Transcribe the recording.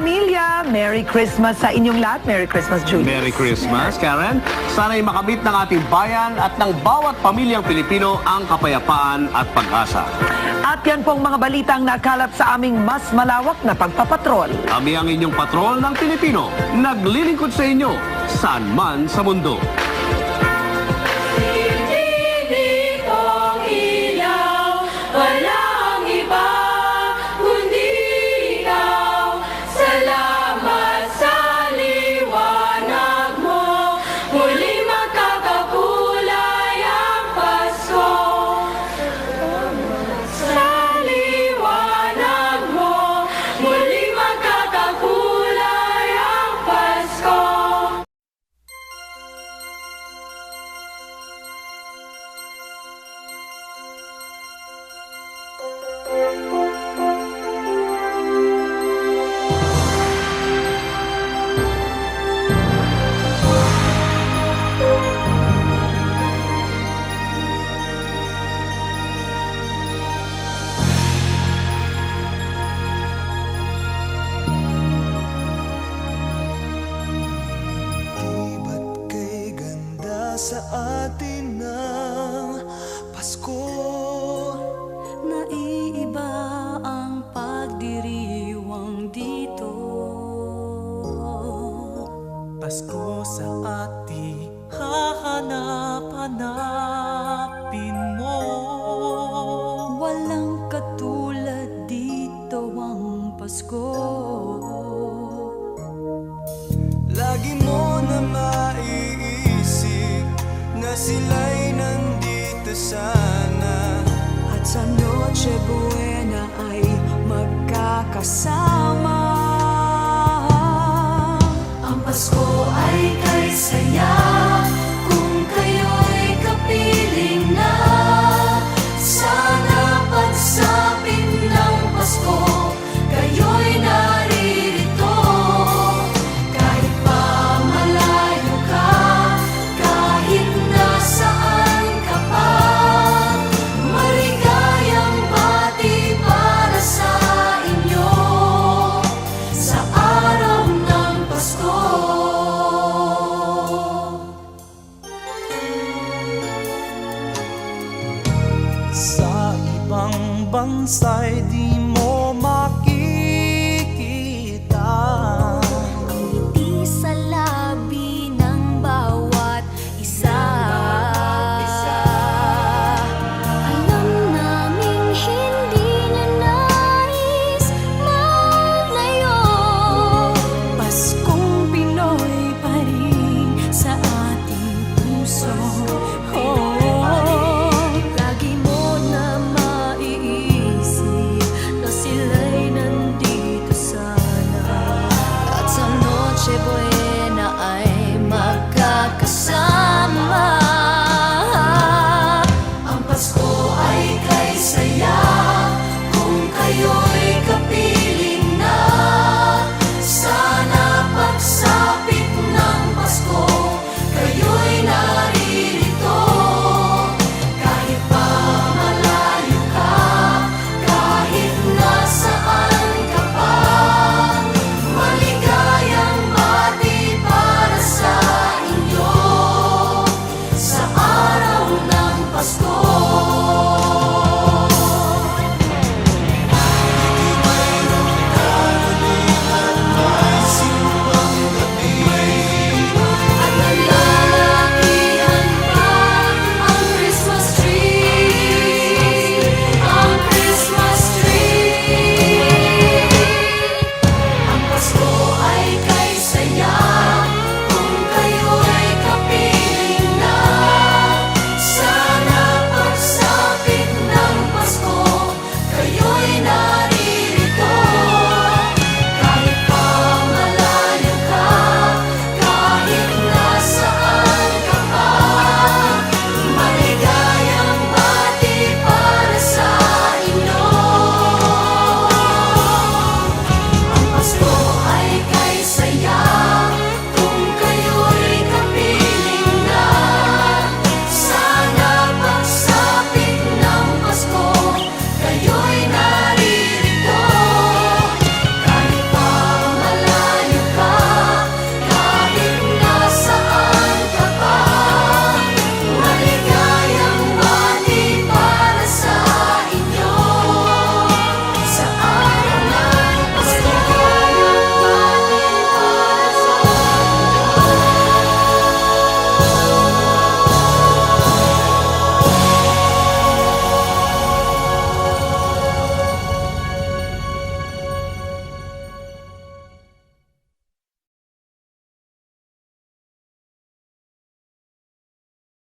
pamilya, Merry Christmas sa inyong lahat. Merry Christmas, Julie. Merry Christmas, Karen. Sana'y makamit ng ating bayan at ng bawat pamilyang Pilipino ang kapayapaan at pag-asa. At yan pong mga balitang nakalap sa aming mas malawak na pagpapatrol. Kami ang inyong patrol ng Pilipino. Naglilingkod sa inyo, saan man sa mundo. Abuela. Sa ating hahanap-hanapin mo. Walang katulad dito ang Pasko. Lagi mo na maiisip na sila'y nandito sana. At sa Noche Buena ay magkakasama Sa ibang bansa'y di